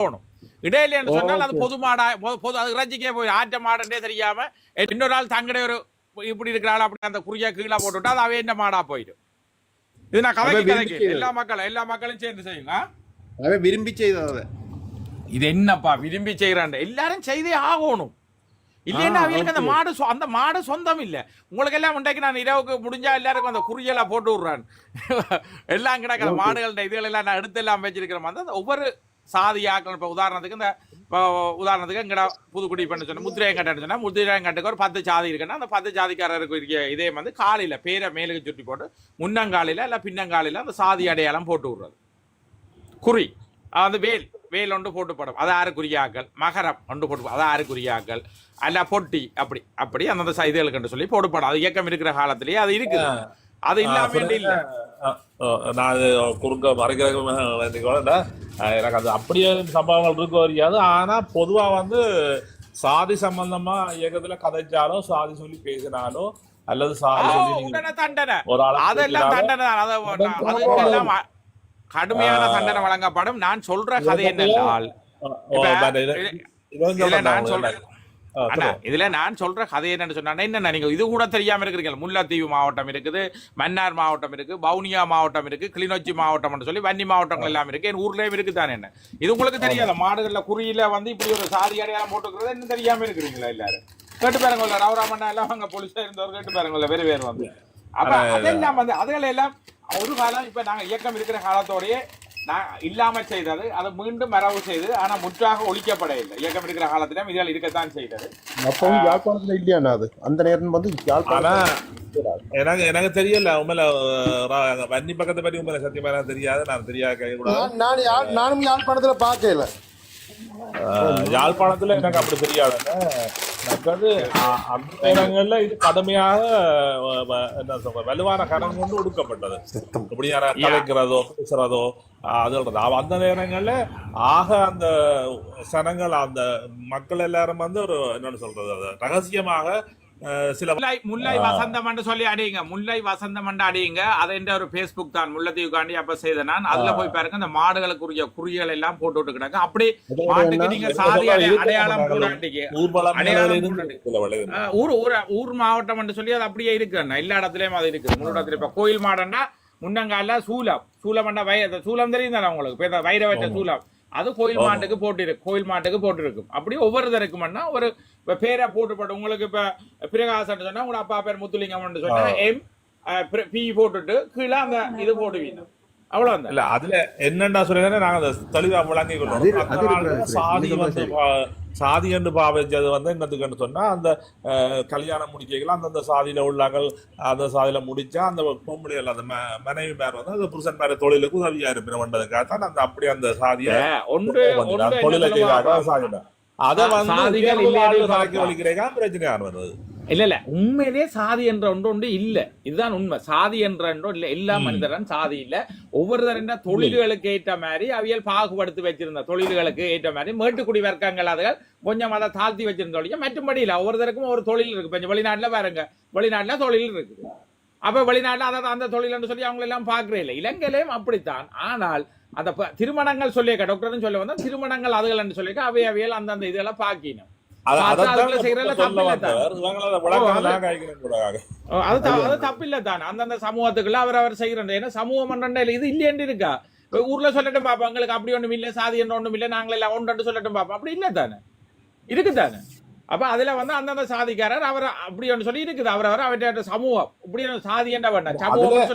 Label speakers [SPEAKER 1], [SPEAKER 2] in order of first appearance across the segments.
[SPEAKER 1] போகணும். இடையிலேன்னு சொன்னால் அது பொது மாடா பொது அது இறைச்சிக்கே போய் ஆற்ற மாடுன்றே தெரியாம இன்னொரு ஆள் தங்கடைய ஒரு இப்படி இருக்கிற ஆள் அப்படி அந்த குறியா கீழே போட்டுவிட்டா அது அவன் என்ன மாடா போயிடும். இது நான்
[SPEAKER 2] விரும்பி-
[SPEAKER 1] எல்லா மக்களும் எல்லா மக்களும் சேர்ந்து செய்யுங்க
[SPEAKER 2] அவன் விரும்பி செய்தது
[SPEAKER 1] இது என்னப்பா விரும்பி செய்யறான் எல்லாரும் செய்தே ஆகணும். இல்லைன்னா அவங்களுக்கு அந்த. மாடு அந்த மாடு சொந்தம் இல்ல. உங்களுக்கு எல்லாம் உண்டைக்கு நான் இரவுக்கு முடிஞ்சா எல்லாருக்கும் அந்த குறியலா போட்டு விடுறேன். எல்லாம் கிடக்கிற மாடுகள் இதுகள் எல்லாம் நான் எடுத்து எல்லாம் வச்சிருக்கிற மாதிரி அந்த ஒவ்வொரு சாதி ஆக்கள் இப்போ உதாரணத்துக்கு இந்த இப்போ உதாரணத்துக்கு எங்கட புதுக்குடி பண்ண சொன்னா முத்திரையம் கட்டன்னு சொன்னா முத்திரையம் கட்டுக்கு ஒரு பத்து சாதி இருக்குன்னா அந்த பத்து ஜாதிக்காரருக்கு இருக்க இதே வந்து காலையில பேரை மேலுக்கு சுட்டி போட்டு முன்னங்காலில இல்ல பின்னங்காலில அந்த சாதி அடையாளம் போட்டு விடுறது. குறி. அது வேல். வேல் ஒன்று போட்டு போடும் அது ஆறு குறியாக்கள் மகரம் ஒன்று போட்டு அது ஆறு குறியாக்கள் அல்ல பொட்டி. அப்படி. அப்படி அந்தந்த சைதுகளுக்கு சொல்லி போடுப்படும் அது இயக்கம் இருக்கிற காலத்திலேயே அது இருக்குது. அது இல்லாம இல்ல
[SPEAKER 3] நான் அது குறுக்க மறைக்கிறதுக்கு கூட எனக்கு அது அப்படியே சம்பவங்கள் இருக்க தெரியாது. ஆனா பொதுவா வந்து சாதி சம்பந்தமா இயக்கத்துல கதைச்சாலோ சாதி சொல்லி பேசினாலோ அல்லது சாதி சொல்லி
[SPEAKER 1] தண்டனை. அதெல்லாம் தண்டனை தான். அது அதுக்கெல்லாம் அ- கடுமையான தண்டனை வழங்கப்படும். நான் சொல்ற கதை இதுல நான் சொல்றேன் அண்ணா. இதுல நான் சொல்ற கதை என்னன்னு சொன்னா என்ன நீங்க இது கூட தெரியாம இருக்கிறீங்க. முல்லைத்தீவு மாவட்டம் இருக்குது மன்னார் மாவட்டம் இருக்கு வவுனியா மாவட்டம் இருக்கு கிளிநொச்சி மாவட்டம் சொல்லி வன்னி மாவட்டங்கள் எல்லாம் இருக்கு. என் ஊர்லயும் இருக்கு தானே என்ன? இது உங்களுக்கு தெரியாத? மாடுகள்ல குறியில வந்து இப்படி ஒரு சாதி அடையாளம் போட்டுக்கிறது என்ன தெரியாம இருக்கிறீங்களா எல்லாரும்? கேட்டு பாருங்கல்ல ரவுராமண்ணா எல்லாம் அங்க போலீஸா இருந்தவர். கேட்டு பாருங்கல்ல வேறு பேர் வந்து. அப்ப அதெல்லாம் வந்து அதுகள் எல்லாம் ஒரு காலம் இப்ப நாங்க இயக்கம் இருக்கிற காலத்தோடயே நான் இல்லாம செய்தது அதை மீண்டும் மரபு செய்து ஆனா முற்றாக ஒழிக்கப்பட இல்லை இயக்கம் இருக்கிற காலத்திலும் இதுகள் இருக்கத்தான் செய்தது.
[SPEAKER 4] அப்பவும் யாழ்ப்பாணத்துல இல்லையாண்ணா அது? அந்த நேரம் வந்து யாழ்ப்பாணம்
[SPEAKER 3] எனக்கு எனக்கு தெரியல. உண்மையில வன்னி பக்கத்தை பற்றி உண்மையில சத்தியமா எனக்கு தெரியாது. நான் தெரியாது
[SPEAKER 5] நான் நானும் யாழ்ப்பாணத்துல பார்க்கல.
[SPEAKER 3] யாழ்ப்பாணத்துல எனக்கு அப்படி தெரியாது அந்த நேரங்கள்ல இது கடுமையாக என்ன சொல்ற வலுவான கரம் கொண்டு ஒடுக்கப்பட்டது. இப்படி கலைக்கிறதோ பேசுறதோ அஹ், அது சொல்றது. அவ- அந்த நேரங்கள்ல ஆக அந்த சனங்கள் அந்த மக்கள் எல்லாரும் வந்து ஒரு என்னன்னு சொல்றது அது ரகசியமாக சில
[SPEAKER 1] முல்லை வசந்தம் என்று சொல்லி அடியுங்க. முல்லை வசந்தம் என்று அடியுங்க. அது என்ற ஒரு ஃபேஸ்புக் தான். முல்லைத்தீவுக்காண்டி அப்ப செய்த நான். அதுல போய் பாருங்க அந்த மாடுகளுக்குரிய குறிகள் எல்லாம் போட்டு விட்டு கிடக்கு. அப்படி மாட்டுக்கு நீங்க சாதி அடை- அடையாளம் ஊர் ஊர் ஊர் மாவட்டம் என்று சொல்லி அது அப்படியே இருக்கு. எல்லா இடத்துலயும் அது இருக்கு முன்னோட இடத்துல இப்ப கோயில் மாடன்னா முன்னங்கால சூலம். சூலம்ண்டா வய சூலம் தெரியும் தானே உங்களுக்கு இந்த வைர வச்ச சூலம். அது கோயில் மாட்டுக்கு போட்டிருக்கு கோயில் மாட்டுக்கு போட்டிருக்கும். அப்படி ஒவ்வொருத்தருக்கும்னா ஒரு இப்ப பேரை போட்டு போட்டு உங்களுக்கு இப்ப பிரகாசன் சொன்னா உங்க அப்பா பேர் முத்துலிங்கம் சொன்னா எம் பி போட்டுட்டு கீழே அந்த இது போடுவீங்க. அவ்வளவுதான்.
[SPEAKER 3] இல்ல அதுல என்னண்டா சொல்லுங்க நாங்க தெளிவா விளங்கி
[SPEAKER 4] சரி.
[SPEAKER 3] சாதி வந்து சாதி என்று பாவிச்சது வந்து என்னத்துக்குன்னு சொன்னா அந்த கல்யாணம் முடிக்கலாம் அந்தந்த சாதியில உள்ளாங்க அந்த சாதியில முடிச்சா அந்த பொம்பளைகள் அந்த மனைவி மேல வந்து அந்த புருஷன் மேல தொழிலுக்கு உதவியா இருப்பினவன்றதுக்காக தான் அந்த அப்படி அந்த சாதிய தொழிலை செய்வாங்க? சாதியில. அதை வந்து பிரச்சனையான வருது
[SPEAKER 1] இல்ல இல்ல. உண்மையிலே சாதி என்ற ஒன்று ஒன்று இல்ல. இதுதான் உண்மை. சாதி என்ற ஒன்று இல்ல. எல்லா மனிதரும் சாதி இல்ல. ஒவ்வொருத்தரின் தொழில்களுக்கு ஏற்ற மாதிரி அவியல் பாகுபடுத்தி வச்சிருந்த தொழில்களுக்கு ஏற்ற மாதிரி மேட்டுக்குடி வர்க்கங்கள் அதுகள் கொஞ்சம் அதை தாழ்த்தி வச்சிருந்த ஒழிய மற்றபடி இல்ல. ஒவ்வொருத்தருக்கும் ஒரு தொழில் இருக்கு. இப்ப வெளிநாட்டுல பாருங்க. வெளிநாட்டுல தொழில் இருக்கு. அப்ப வெளிநாட்டுல அதாவது அந்த தொழில்னு சொல்லி அவங்க எல்லாம் பாக்குறே இல்லை. இலங்கையிலும் அப்படித்தான். ஆனால் அந்த திருமணங்கள் சொல்லியிருக்க டாக்டர்னு சொல்ல வந்தா திருமணங்கள் அதுகள் சொல்லியிருக்க அவை அவையல் அந்தந்த இதெல்லாம் பாக்கினோம்.
[SPEAKER 3] அது- சொல்ல
[SPEAKER 1] தப்பில்லை தான். அந்தந்த சமூகத்துக்குள்ள அவர் அவர் செய்யறது ஏன்னா சமூகம் இல்ல, இது இல்லையண்டு இருக்கா? இப்ப ஊர்ல சொல்லட்டும் பாப்பா எங்களுக்கு அப்படி ஒண்ணும் இல்ல சாதி ஒண்ணும் இல்ல நாங்கள எல்லாம் ஒன்று சொல்லட்டும் பாப்பா அப்படி இல்ல தானே? இருக்கு தானே அப்ப அதுல வந்து அந்தந்த சாதிக்காரர் அவர் அப்படி ஒன்று சொல்லி இருக்குது. அவர் அவர் அவற்றை சமூகம். இப்படி சாதி என்ன வேண்டாம் சமூகம்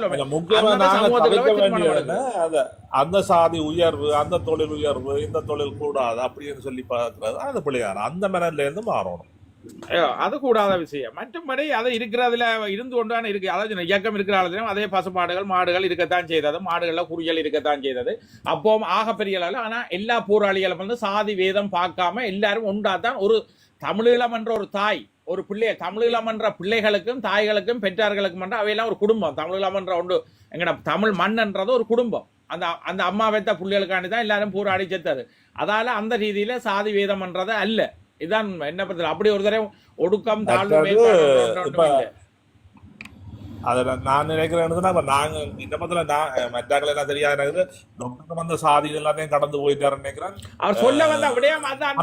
[SPEAKER 3] அந்த- சாதி உயர்வு அந்த தொழில் உயர்வு இந்த தொழில் கூடாது அப்படின்னு சொல்லி பார்க்கறது அது பிள்ளையார். அந்த மனநில இருந்து மாறணும்
[SPEAKER 1] அது கூடாத விஷயம். மற்றபடி அது இருக்கிறதுல இருந்து கொண்டான இருக்கு. அதாவது இயக்கம் இருக்கிற ஆளுநரும் அதே பசுமாடுகள் மாடுகள் இருக்கத்தான் செய்தது. மாடுகள்ல குறியல் இருக்கத்தான் செய்தது. அப்போ ஆகப்பெரிய அளவில் ஆனா எல்லா போராளிகளும் வந்து சாதி வேதம் பார்க்காம எல்லாரும் ஒன்றாதான் ஒரு தமிழீழம் என்ற ஒரு தாய் ஒரு பிள்ளை தமிழீழம் என்ற பிள்ளைகளுக்கும் தாய்களுக்கும் பெற்றார்களுக்கும் என்ற அவையெல்லாம் ஒரு குடும்பம். தமிழீழம் என்ற ஒன்று எங்கட தமிழ் மண்ன்றது ஒரு குடும்பம். அந்த அந்த அம்மா வைத்த பிள்ளைகளுக்காண்டி தான் எல்லாரும் போராடி செத்தது. அதால அந்த ரீதியில சாதி வேதம்ன்றது அல்ல. இதான். என்ன பத்தி அப்படி ஒரு தடவை ஒடுக்கம் தாழ்வு
[SPEAKER 3] மற்றது
[SPEAKER 1] மேம்பாடு என்ற ஒன்றும்
[SPEAKER 3] இப்ப
[SPEAKER 1] இல்லை.
[SPEAKER 3] அதை நான் நினைக்கிறேன் இப்ப நாங்க இந்த பத்தில நான் மற்றாக்கள் எல்லாம் தெரியாது எனக்கு டாக்டர் வந்த சாதி எல்லாத்தையும் கடந்து போயிட்டாருன்னு நினைக்கிறேன்
[SPEAKER 1] அவர் சொல்ல வந்த விடயம் அதான்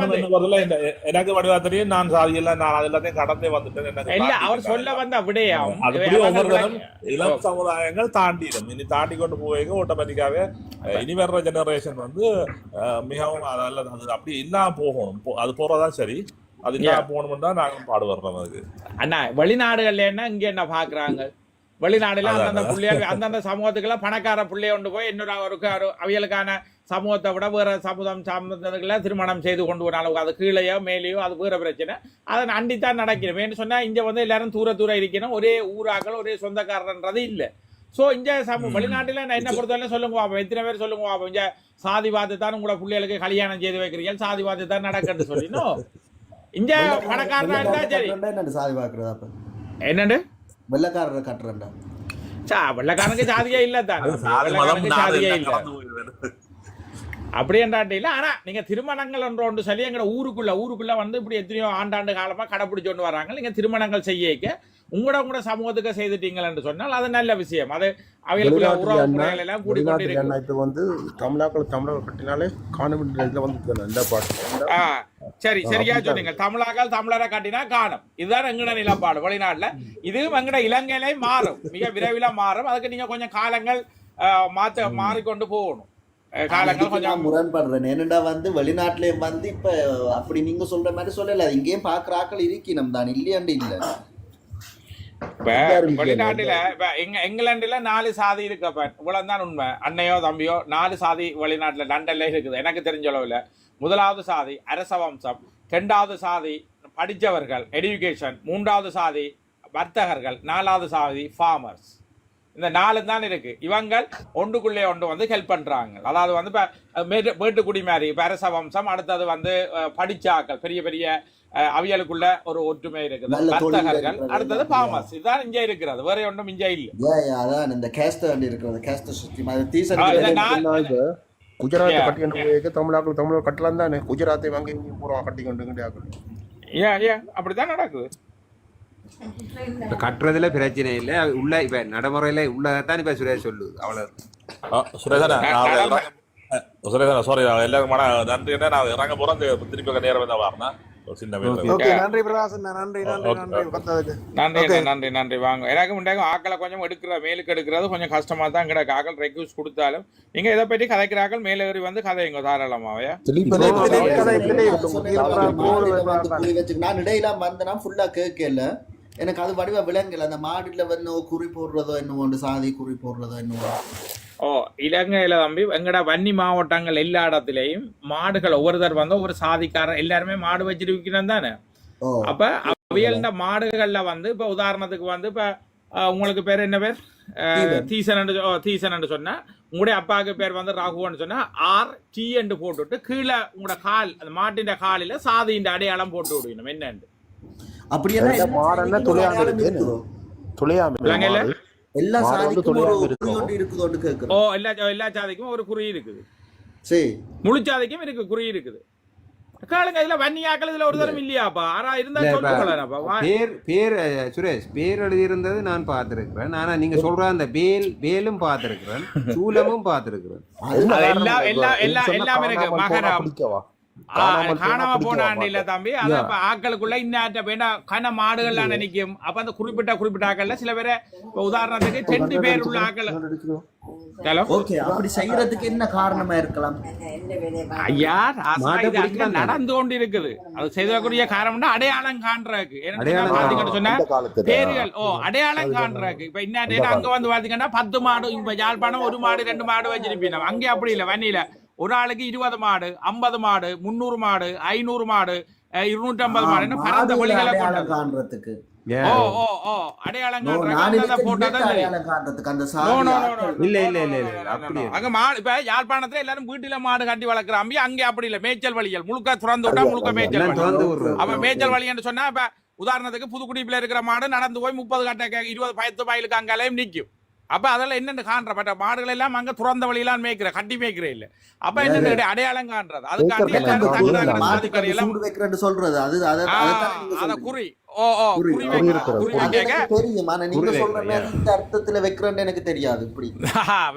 [SPEAKER 3] எனக்கு வடிவா தெரியும் நான் சாதி எல்லாம் நான் அது எல்லாத்தையும் கடந்தே வந்துட்டேன்
[SPEAKER 1] இல்ல அவர் சொல்ல வந்த விடயம்
[SPEAKER 3] அது
[SPEAKER 1] இவை
[SPEAKER 3] புரிய
[SPEAKER 1] அவர்கள்
[SPEAKER 3] ஒவ்வொருத்தரும் இளம் சமுதாயங்கள் தாண்டிடும் இனி தாண்டி கொண்டு போவீங்க ஆட்டோமேட்டிக்காவே இனி வர்ற ஜெனரேஷன் வந்து மிகவும் அதல்ல அது அப்படி இல்லாம போகணும் அது போறதா சரி அது இல்லாம போகணும்னு தான் நாங்களும் பாடுபடுறோம் அதுக்கு
[SPEAKER 1] அண்ணா வெளிநாடுகள்ல என்ன இங்க என்ன பாக்குறாங்க வெளிநாடுல அந்தந்த பிள்ளைகள் அந்தந்த சமூகத்துக்குலாம் பணக்கார பிள்ளைய கொண்டு போய் இன்னொரு அவருக்கு அவியலுக்கான சமூகத்தை விட வேற சமூகம் சார்ந்ததுக்குள்ள திருமணம் செய்து கொண்டு வராலும் அது கீழேயோ மேலேயோ அது வேற பிரச்சனை. அதை அண்டித்தான் நடக்கணும் ஏன்னு சொன்னா இங்க வந்து எல்லாரும் தூர தூர இருக்கணும். ஒரே ஊராக்கள் ஒரே சொந்தக்காரன்றது இல்ல. சோ இங்க சம வெளிநாட்டுல நான் என்ன பொறுத்தவரை சொல்லுங்க பாப்போம். எத்தனை பேர் சொல்லுங்க பாப்போம். இங்க சாதி பார்த்து தான் உங்களோட பிள்ளைகளுக்கு கல்யாணம் செய்து வைக்கிறீங்க சாதி பார்த்து தான் நடக்கன்னு சொல்லினோம் இங்க பணக்காரனா இருந்தா சரி. என்னண்டு?
[SPEAKER 6] வெள்ளக்காரரை கட்டுறேன்டா.
[SPEAKER 1] சா வெள்ளக்காரனுக்கு சாதியே இல்ல தான். இல்ல.
[SPEAKER 3] போயிடுவேன்
[SPEAKER 1] அப்படின்றாட்டு இல்ல ஆனா நீங்க திருமணங்கள் ஒன்று ஒன்று சொல்லி எங்க ஊருக்குள்ள ஊருக்குள்ள வந்து இப்படி எத்தனையோ ஆண்டாண்டு காலமா கடைப்பிடிச்சு கொண்டு வராங்க நீங்க திருமணங்கள் செய்யக்க உங்களோட கூட சமூகத்துக்கு செய்துட்டீங்கன்னு சொன்னால் அது நல்ல விஷயம். அது
[SPEAKER 4] இப்ப வந்து தமிழாக்கள் தமிழர் கட்டினாலே இதுல வந்து இந்த பாட்டு.
[SPEAKER 1] சரி சரியா சொன்னீங்க. தமிழாக்கள் தமிழரை காட்டினா காணும். இதுதான் எங்கட நிலப்பாடு வெளிநாட்டுல. இதுவும் எங்கட இலங்கையிலே மாறும். மிக விரைவில் மாறும். அதுக்கு நீங்க கொஞ்சம் காலங்கள் மாத்த மாறிக்கொண்டு போகணும்.
[SPEAKER 6] முரண்படுறேன். என்னடா வந்து வெளிநாட்டுலயும் வந்து இப்ப அப்படி நீங்க சொல்ற மாதிரி சொல்லல. இங்கேயும் பாக்குற ஆக்கள் இருக்கணும் தான். இல்லையாண்டு இல்ல
[SPEAKER 1] வெளிநாட்டுல இப்ப எங்க இங்கிலாந்துல நாலு சாதி இருக்கு அப்ப. இவ்வளவு தான் உண்மை. அண்ணையோ தம்பியோ நாலு சாதி வெளிநாட்டுல லண்டன்ல இருக்குது. எனக்கு தெரிஞ்ச அளவுல முதலாவது சாதி அரச வம்சம் ரெண்டாவது சாதி படித்தவர்கள் எடுகேஷன் மூன்றாவது சாதி வர்த்தகர்கள் நாலாவது சாதி ஃபார்மர்ஸ் இந்த நாலு தான் இருக்கு. இவங்கள் ஒன்றுக்குள்ளே ஒன்று வந்து ஹெல்ப் பண்றாங்க. அதாவது வந்து இப்ப மேட்டுக்குடி மாதிரி இப்ப அரச வம்சம் அடுத்தது வந்து அஹ், படிச்ச ஆக்கள் பெரிய பெரிய அவியலுக்குள்ள ஒரு ஒற்றுமை இருக்குது. வர்த்தகர்கள். அடுத்தது ஃபார்மர்ஸ் இதுதான் இங்க இருக்கிறது. வேற ஒன்றும் இங்க இல்ல.
[SPEAKER 6] அதான் இந்த கேஸ்ட் வண்டி இருக்கிறது. Caste system. அது
[SPEAKER 4] குஜராத்தை
[SPEAKER 1] Yeah.
[SPEAKER 4] கட்டி கொண்டு போய் தமிழாக்கள் தமிழர் கட்டலாம் தானே? குஜராத்தை வாங்கி இங்கே பூரா கட்டி கொண்டு ஆக்கள்
[SPEAKER 1] ஏன் ஏன்? அப்படித்தான் நடக்குது.
[SPEAKER 2] இப்ப கட்டுறதுல பிரச்சனை இல்ல. உள்ள இப்ப நடைமுறையில உள்ளதான் இப்ப சுரேஷ் சொல்லுது.
[SPEAKER 3] நான் இறங்க- அஹ், சுரேசனா சாரி நான் எல்லாருக்கும் நன்றி என்ன நான் இறங்க போறேன். இந்த திருப்பி நேரம் தான் வரணும்
[SPEAKER 5] நன்றி நன்றி நன்றி
[SPEAKER 3] Okay.
[SPEAKER 5] நன்றி வந்ததுக்கு
[SPEAKER 1] நன்றி அண்ணா, நன்றி நன்றி. வாங்க. எனக்கு முன்னாடி ஆக்களை கொஞ்சம் எடுக்கிற மேலுக்கு எடுக்கிறது கொஞ்சம் கஷ்டமா தான் கிடக்கு. ஆக்கள் ரெக்யூஸ் கொடுத்தாலும் நீங்க இதை பற்றி கதைக்கிறாக்கள் மேல ஏறி வந்து கதைங்க
[SPEAKER 5] இப்படியே
[SPEAKER 6] நான் இடையில வந்தேன்னா ஃபுல்லா கேட்கல. எனக்கு அது வடிவ விலங்கல அந்த மாடியில வந்து குறி போடுறதோ என்னவோ சாதி குறி போடுறதோ என்னவோ.
[SPEAKER 1] ஓ இலங்கையில தம்பி எங்கட வன்னி மாவட்டங்கள் எல்லா இடத்துலயும் மாடுகள் ஒவ்வொருத்தர் வந்து ஒவ்வொரு சாதிக்காரர் எல்லாருமே மாடு வச்சிருக்கணும் தானே?
[SPEAKER 6] ஓ.
[SPEAKER 1] அப்ப அவியல்ட மாடுகள்ல வந்து இப்ப உதாரணத்துக்கு வந்து இப்ப உங்களுக்கு பேர் என்ன பேர்?
[SPEAKER 6] தீசன்.
[SPEAKER 1] தீசன் சொன்னா உங்களுடைய அப்பாவுக்கு பேர் வந்து ராகுவன்னு சொன்னா ஆர் டி என்று போட்டுட்டு கீழே உங்களோட கால் அந்த மாட்டின் காலில சாதியின் அடையாளம் போட்டு விடணும் என்னன்னு
[SPEAKER 4] இந்த
[SPEAKER 6] எல்லா சாதிக்கும் ஒரு
[SPEAKER 1] இலங்கையில?
[SPEAKER 6] எல்லா
[SPEAKER 1] ஓ எல்லா எல்லா சாதிக்கும் ஒரு குறி இருக்குது.
[SPEAKER 6] சரி.
[SPEAKER 1] முழு சாதிக்கும் இருக்கு குறி இருக்குது. கேளுங்க இதுல வன்னியாக்கள் இதுல ஒரு தரம் இல்லையாப்பா? ஆனா இருந்தா சொல்லுங்களேன்ப்பா
[SPEAKER 2] பேர் பேர் சுரேஷ் பேர் எழுதியிருந்தது நான் பார்த்திருக்கிறேன். ஆனா நீங்க சொல்ற அந்த பேல் பேலும் பார்த்திருக்கிறேன் சூலமும் பார்த்திருக்கிறேன்.
[SPEAKER 1] அது எல்லா எல்லா எல்லா எல்லாமே இருக்கு. மகரம். காணாம போனாண்டு இல்ல தம்பி. அது இப்ப ஆக்களுக்குள்ள இன்ன வேணா கன மாடுகள்லாம் நினைக்கும். அப்ப அந்த குறிப்பிட்ட குறிப்பிட்ட ஆக்கள்ல சில பேரை இப்ப உதாரணத்துக்கு ரெண்டு பேர் உள்ள ஆக்கள் ஹலோ?
[SPEAKER 6] ஓகே அப்படி செய்யறதுக்கு என்ன காரணமா இருக்கலாம்?
[SPEAKER 1] ஐயா நடந்து கொண்டு இருக்குது அது செய்தக்கூடிய காரணம்னா அடையாளம் காண்றதுக்கு. என்னன்னு
[SPEAKER 2] அடையாளம்
[SPEAKER 1] சொன்னா பாத்தீங்கன்னு சொன்னா பேர்கள். ஓ அடையாளம் காண்றதுக்கு. இப்ப இன்னும் அங்க வந்து பாத்தீங்கன்னா பத்து மாடு இப்ப யாழ்ப்பாணம் ஒரு மாடு ரெண்டு மாடு வச்சிருப்பீங்க. அங்கே அப்படி இல்ல வன்னியில ஒரு ஆளுக்கு இருபது மாடு ஐம்பது மாடு முந்நூறு மாடு ஐநூறு மாடு இருநூற்றி ஐம்பது மாடு பரந்த வழிகளை
[SPEAKER 6] காண்றதுக்கு
[SPEAKER 1] யாழ்ப்பாணத்துல எல்லாரும் வீட்டுல மாடு கட்டி வளர்க்குறாம்பி அங்கே அப்படி இல்ல. மேய்ச்சல் வழிகள். முழுக்க திறந்து விட்டா முழுக்க மேய்ச்சல் வழி. அப்ப மேய்ச்சல் வழின்னு சொன்னா இப்ப உதாரணத்துக்கு புதுக்குடிப்புல இருக்கிற மாடு நடந்து போய் முப்பது கட்ட இருபது பயத்து மயிலுக்கு அங்காலையும் நிக்கும். அப்ப அதெல்லாம் என்னென்னு காண்ற? மாடுகள் எல்லாம் அங்க துறந்த வழியெல்லாம் மேய்க்கிற கட்டி மேய்க்கிற இல்ல. அப்ப என்ன அடையாளம் காண்றது
[SPEAKER 6] வைக்கிறேன்னு சொல்றது. அது அதை.
[SPEAKER 1] குறி ஓ ஓ
[SPEAKER 6] அர்த்தத்துல வைக்கிறேன்னு எனக்கு தெரியாது இப்படி.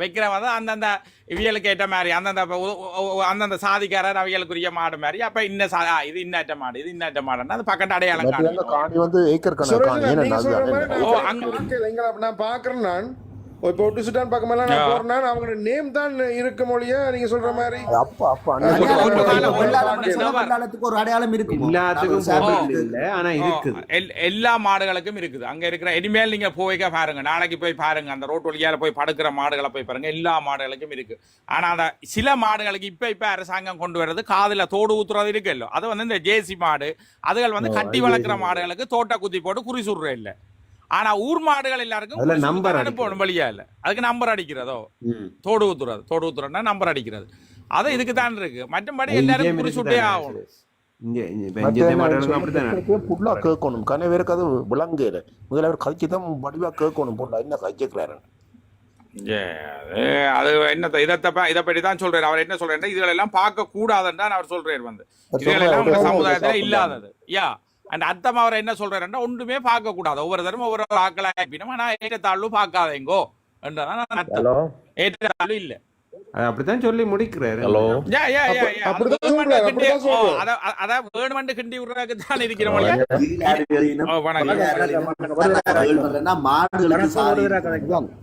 [SPEAKER 1] வைக்கிற வந்து அந்தந்த இவியலுக்கு ஏற்ற மாதிரி அந்தந்த அந்தந்த சாதிக்காரர் அவியலுக்குரிய மாடு மாதிரி. அப்ப இன்ன இது இன்னற்ற மாடு இது இன்னற்ற மாடுன்னா அது பக்கத்து அடையாளம்
[SPEAKER 4] காணி வந்து ஏக்கர் கணக்கு
[SPEAKER 5] பாக்குறேன் நான். இப்போ ஒட்டுசுட்டான் பக்கமெல்லாம் நான்
[SPEAKER 1] ஆ.
[SPEAKER 5] போறேன் அவங்க நேம் தான் இருக்கு மொழியா நீங்க சொல்ற மாதிரி?
[SPEAKER 4] அப்பா அப்பா அண்ணன்
[SPEAKER 1] ஒரு-
[SPEAKER 6] அடையாளம் இருக்கும்.
[SPEAKER 2] எல்லாத்துக்கும் இல்ல ஆனா இருக்குது.
[SPEAKER 1] எல்- எல்லா மாடுகளுக்கும் இருக்குது. அங்க இருக்கிற இனிமேல் நீங்க போய்க்க பாருங்க. நாளைக்கு போய் பாருங்க. அந்த ரோட்டு வழியால போய் படுக்கிற மாடுகளை போய் பாருங்க. எல்லா மாடுகளுக்கும் இருக்கு. ஆனா அந்த சில மாடுகளுக்கு இப்ப இப்ப அரசாங்கம் கொண்டு வர்றது காதுல தோடு ஊத்துறது இருக்குல்ல. அது வந்து இந்த ஜேசி மாடு. அதுகள் வந்து கட்டி வளர்க்குற மாடுகளுக்கு தோட்ட குத்தி போட்டு குறி சுடுற இல்ல. ஆனா ஊர் மாடுகள் எல்லாருக்கும்
[SPEAKER 2] அடிக்கிறது.
[SPEAKER 1] அனுப்பணும் வழியா இல்ல. அதுக்கு நம்பர் அடிக்கிறதோ. தோடு ஊத்துறது? தோடு ஊத்துறதுனா நம்பர் அடிக்கிறது. அது இதுக்கு தான் இருக்கு. மற்றபடி எல்லாரும்
[SPEAKER 2] இங்கேயும்
[SPEAKER 1] குறி
[SPEAKER 2] இருக்குது
[SPEAKER 1] சுட்டே
[SPEAKER 2] தானே,
[SPEAKER 1] ஆகணும்
[SPEAKER 4] புல்லா கேட்கணும். கன பேருக்கு அது விளங்கல முதல்ல அவர் கழிச்சு தான் வடிவா கேட்கணும். போட்டா என்ன கழிச்சுக்கிறாரு?
[SPEAKER 1] ஏ, அது அது என்ன இதை இதை பற்றி தான் சொல்றாரு. அவர் என்ன சொல்றாரு இதுகளெல்லாம் பார்க்க கூடாதுன்னு தான் அவர் சொல்றாரு வந்து. இதுகளெல்லாம் சமுதாயத்துல இல்லாதது. யா. அந்த அர்த்தம் அவர் என்ன சொல்றாருன்னா ஒன்றுமே பார்க்க கூடாது ஒவ்வொரு தரம் ஒவ்வொரு ஆக்களா இருப்பினும் ஆனா ஏற்றத்தாழ்வு பார்க்காதேங்கோ. என்றதான் ஏற்றத்தாழ்வு இல்ல.
[SPEAKER 2] அது அப்படித்தான் சொல்லி முடிக்கிறாரு.
[SPEAKER 3] ஹலோ
[SPEAKER 5] அப்படிதான்
[SPEAKER 1] வேணுமெண்டு கிண்டி-
[SPEAKER 5] அப்படிதான்
[SPEAKER 1] விடுறதுக்கு தான்
[SPEAKER 6] சாதி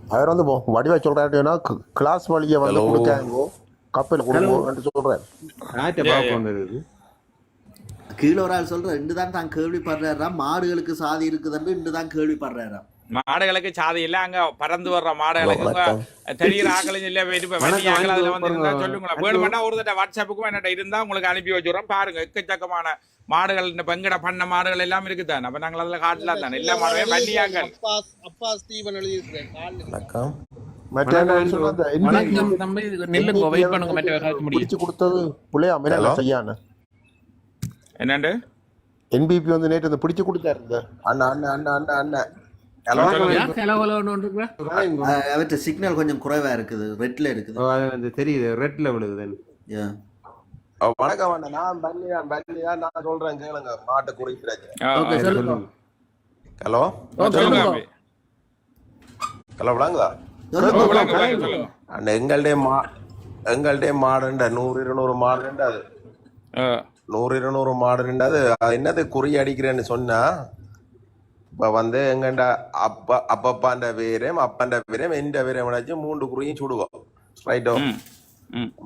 [SPEAKER 4] அவர் வந்து வடிவா சொல்றாருன்னா கிளாஸ் வழியை வந்து
[SPEAKER 3] Hello.
[SPEAKER 4] கொடுக்காங்க கப்பல் கொடுங்க சொல்றாரு
[SPEAKER 2] ஆற்ற
[SPEAKER 1] யா,
[SPEAKER 2] பார்க்க வந்தது
[SPEAKER 6] கீழே ஒரு ஆள் சொல்ற ரெண்டு தான் தான் கேள்விப்படுறாராம் மாடுகளுக்கு சாதி இருக்குதுன்னு ரெண்டு தான் கேள்விப்படுறாராம்
[SPEAKER 1] மாடுகளுக்கு சாதி இல்ல அங்க பறந்து வர்ற மாடுகளுக்கு தெரியுற ஆக்களும் இல்ல சொல்லுங்களேன். வேணுமெண்டா ஒரு தடவை வாட்ஸ்அப்புக்கும் என்னட்ட இருந்தா உங்களுக்கு அனுப்பி வச்சுடுறோம். பாருங்க எக்கச்சக்கமான மாடுகள் இந்த பெங்கட பண்ண மாடுகள் எல்லாம் இருக்குதான். அப்ப நாங்கள் அதுல காட்டலாம் தானே. எல்லா மாடுகளும் வண்டியாக்கள்
[SPEAKER 7] அப்பா ஸ்டீவன் எழுதியிருக்கிறேன்
[SPEAKER 4] வணக்கம்.
[SPEAKER 8] தம்பி. நில்லுங்க வெயிட் பண்ணுங்க மற்ற
[SPEAKER 4] பிடிச்சு கொடுத்தது புள்ளையா. என்ன செய்யானு
[SPEAKER 1] என்னண்டு?
[SPEAKER 4] என்பிபி வந்து நேற்று இந்த பிடிச்சு கொடுத்தாரு இந்த அண்ணா அண்ணா அண்ணா அண்ணா. அண்ணா.
[SPEAKER 6] அவற்ற சிக்னல் கொஞ்சம் குறைவா இருக்குது. ரெட்ல இருக்குது.
[SPEAKER 2] தெரியுது. ரெட்ல
[SPEAKER 6] Yeah.
[SPEAKER 4] வணக்கம் நான் பள்ளி நான் பள்ளி நான் சொல்றேன் கேளுங்க. மாட்டை குறிக்கிறாங்க ஹலோ. ஹலோ விளங்குதா?
[SPEAKER 1] ஓ, விளங்கு, விளங்கு, சொல்லுங்க.
[SPEAKER 4] அண்ணா எங்கள்டே மா எங்கள்டே மாடுண்ட. நூறு இருநூறு மாடுண்ட அது. நூறு இருநூறு மாடுண்ட அது அது என்னது குறி அடிக்கிறேன்னு சொன்னா இப்ப வந்து எங்கண்ட அப்பா அப்பப்பாண்ட பேரையும் அப்பாண்ட பேரையும் எந்த பேரையும் வச்சு மூன்று குறியும் சுடுவோம். ரைட்டோ.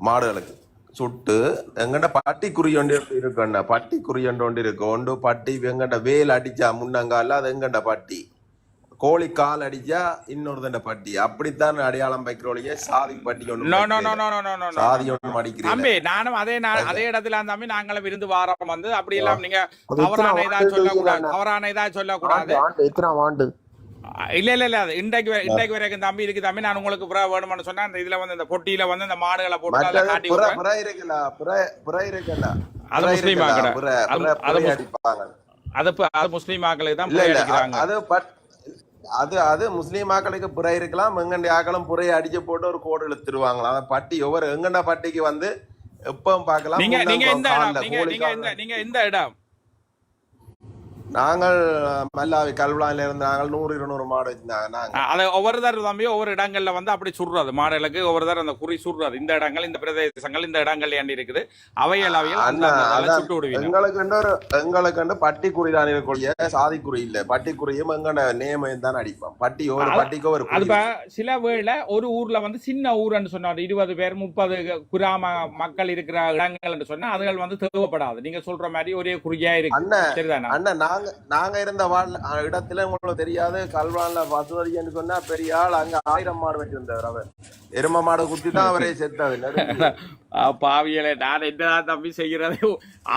[SPEAKER 4] மாடுகளுக்கு. சுட்டு எங்கண்ட பட்டி குறியொண்டு இருக்குண்ணா. பட்டி குறியொண்டு இருக்கு. ஒன்று பட்டி எங்கண்ட வேல் அடிச்சா முன்னங்கால அது எங்கண்ட பட்டி? கோழி கால் அடிச்சா இன்னொருதண்ட பட்டி. அப்படித்தான் அடையாளம் வைக்கிறோழிய சாதி பட்டி ஒன்று. சாதி ஒன்று அடிக்கிறேன்
[SPEAKER 1] தம்பி நானும் அதே அதே. இடத்துல தம்பி நாங்களும் விருந்து வாரம் வந்து அப்படி எல்லாம் நீங்க
[SPEAKER 4] எத்தனை
[SPEAKER 1] இதா சொல்லக்கூடாது? தவறான இதா சொல்லக்கூடாது.
[SPEAKER 4] ஆண்டு ஆண்டு
[SPEAKER 1] இல்ல இல்ல இல்ல இன்றைக்கு இன்றைக்கு வரைக்கும் தம்பி இருக்கு தம்பி நான் உங்களுக்கு புறா வேணும்னு சொன்னா அந்த இதுல வந்து இந்த பொட்டியில வந்து இந்த மாடுகளை போட்டு காட்டி
[SPEAKER 4] புற
[SPEAKER 1] விடுறேன்.
[SPEAKER 4] புற இருக்குல்ல புற புற இருக்குல்ல.
[SPEAKER 1] அது முஸ்லீம் ஆக்கடை. அது- முஸ்லீம் ஆக்களுக்கு தான்
[SPEAKER 4] அது அது அது முஸ்லீம் ஆக்களுக்கு புறை இருக்கலாம் எங்கண்டி ஆக்களும் புறையை அடிச்சு போட்டு ஒரு கோடு இழுத்துருவாங்களாம். அந்த பட்டி ஒவ்வொரு எங்கண்ட பட்டிக்கு வந்து எப்பவும் பார்க்கலாம்.
[SPEAKER 1] இந்த. இந்த நீங்க இந்த இடம்.
[SPEAKER 4] நாங்கள் மல்லாவி கல்விழால இருந்து நாங்கள் நூறு இருநூறு மாடு வச்சிருந்தாங்க
[SPEAKER 1] அது ஒவ்வொரு தரம் தம்பி ஒவ்வொரு இடங்கள்ல வந்து அப்படி சுடுறது மாடுகளுக்கு ஒவ்வொரு தரம் அந்த குறி சுடுறது இந்த இடங்கள் இந்த பிரதேசங்கள் இந்த இடங்கள் ஏண்டி இருக்குது?
[SPEAKER 4] அண்ணா,
[SPEAKER 1] விடுவீங்க.
[SPEAKER 4] எங்களுக்கு ஒரு எங்களுக்கு பட்டி குறி தான் இருக்கக்கூடிய சாதி குறி இல்ல. பட்டி குறியும் எங்கட நேமையும் தான் அடிப்போம். பட்டி ஒரு பட்டிக்கு ஒரு
[SPEAKER 1] அது சில வேளை ஒரு ஊர்ல வந்து சின்ன ஊர்ன்னு சொன்னாரு. இருபது பேர் முப்பது கிராம மக்கள் இருக்கிற இடங்கள்னு சொன்னா அதுகள் வந்து தேவைப்படாது. நீங்க சொல்ற மாதிரி ஒரே குறியா இருக்கு. சரிதானா?
[SPEAKER 4] அண்ணன் நாங்க நாங்க இருந்த வாழ் அஹ் இடத்துல உங்களுக்கு தெரியாது கல்வான்ல பசுவதின்னு சொன்னா பெரிய ஆள் அங்க ஆயிரம் மாடு வச்சிருந்தவர் அவர். எரும மாடு குத்தி தான் அவரே செத்தது நெருங்கி.
[SPEAKER 1] பாவியலை நான் என்னதான் தம்பி செய்யறது?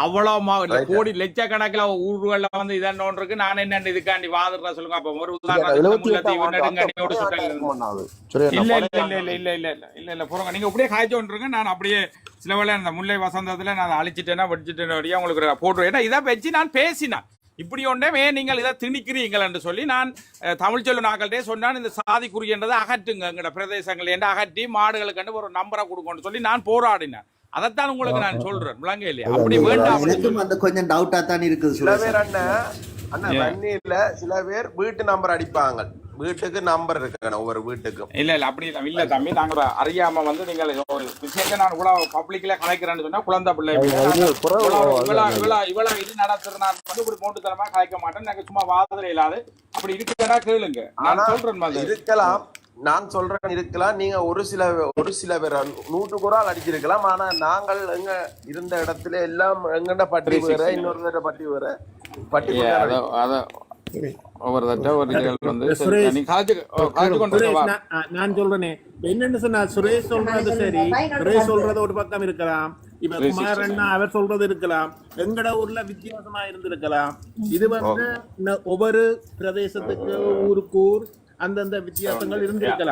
[SPEAKER 1] அவ்வளவு. கோடி லட்சக்கணக்கில் ஊர்கள்ல வந்து இதன்னொன்று இருக்கு. நான் என்ன இதுக்காண்டி வாதுற சொல்லுங்க. அப்ப ஒரு இல்ல இல்ல இல்ல இல்ல இல்ல இல்ல இல்ல போறங்க நீங்க அப்படியே காய்ச்சி கொண்டிருங்க நான் அப்படியே சில வேளை அந்த முல்லை வசந்தத்துல நான் அழிச்சிட்டேன்னா வெடிச்சிட்டேன்னா உங்களுக்கு போட்டுருவேன். ஏன்னா இதை வச்சு நான் பேசினேன். இப்படி ஒன்றே நீங்கள் இதை திணிக்கிறீங்கள் என்று சொல்லி நான் தமிழ் சொல்லு நாக்கள்கிட்டே சொன்னான் இந்த சாதி குறியன்றதை அகற்றுங்க எங்கட பிரதேசங்கள் என்று அகற்றி மாடுகளுக்கு ஒரு நம்பரை கொடுக்கணும்னு சொல்லி நான் போராடினேன். அதைத்தான் உங்களுக்கு நான் சொல்றேன் இல்லையா அப்படி வேண்டாம்.
[SPEAKER 6] அந்த கொஞ்சம் டவுட்டா தான் இருக்குது
[SPEAKER 4] சில பேர் அண்ணன் அண்ணா வன்னியில சில பேர் வீட்டு நம்பர் அடிப்பாங்க. வீட்டுக்கு நம்பர் இருக்கு ஒவ்வொரு வீட்டுக்கும்.
[SPEAKER 1] இல்ல இல்ல அப்படி இல்ல இல்ல தம்பி நாங்க அறியாம வந்து நீங்கள் ஒரு விஷயத்தை நான் இவ்வளவு பப்ளிக்ல கலைக்கிறேன்னு சொன்னா குழந்தை பிள்ளை இவ்வளவு இவ்வளவு இது நடத்துறது நான் வந்து இப்படி போட்டுத்தனமா கலைக்க மாட்டேன் நாங்க சும்மா வாதல இல்லாது அப்படி இருக்குன்னா கேளுங்க. நான்
[SPEAKER 4] ஆனா
[SPEAKER 1] சொல்றேன் மாதிரி
[SPEAKER 4] இருக்கலாம். நான் சொல்றேன் இருக்கலாம். நீங்க ஒரு சில ஒரு சில பேர் நூற்றுக்கு ஒரு ஆள் அடிச்சிருக்கலாம். ஆனா நாங்கள் எங்க இருந்த இடத்துல எல்லாம் எங்கட பட்டி வேற இன்னொரு பட்டி வேற பட்டி
[SPEAKER 9] நான் சொல்றேனே. என்னன்னு சொன்னா சுரேஷ் சொல்றது சரி. சுரேஷ் சொல்றது ஒரு பக்கம் இருக்கலாம். இப்ப குமார் அண்ணா அவர் சொல்றது இருக்கலாம். எங்கட ஊர்ல வித்தியாசமா இருந்திருக்கலாம். இது வந்து இந்த ஒவ்வொரு பிரதேசத்துக்கு ஊருக்கு ஊர் அந்தந்த வித்தியாசங்கள் இருந்திருக்கலாம்.